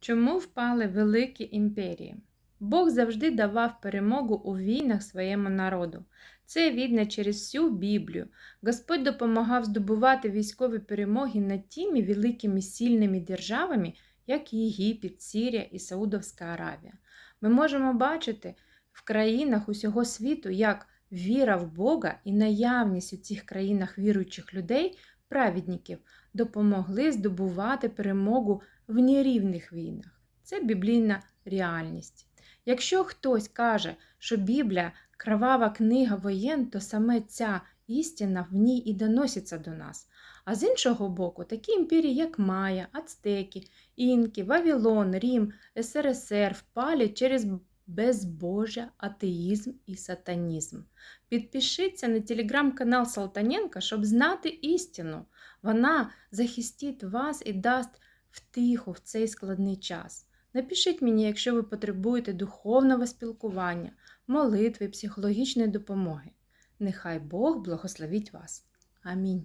Чому впали великі імперії? Бог завжди давав перемогу у війнах своєму народу. Це видно через всю Біблію. Господь допомагав здобувати військові перемоги над тими великими сильними державами, як Єгипет, Сирія і Саудовська Аравія. Ми можемо бачити в країнах усього світу, як віра в Бога і наявність у цих країнах віруючих людей, праведників, допомогли здобувати перемогу в нерівних війнах. Це біблійна реальність. Якщо хтось каже, що Біблія кровава книга воєн, то саме ця істина в ній і доноситься до нас. А з іншого боку, такі імперії, як Майя, Ацтеки, Інки, Вавилон, Рім, СРСР впали через безбожжя, атеїзм і сатанізм. Підпишіться на телеграм-канал Салтаненка, щоб знати істину. Вона захистить вас і дасть втиху в цей складний час. Напишіть мені, якщо ви потребуєте духовного спілкування, молитви, психологічної допомоги. Нехай Бог благословить вас. Амінь.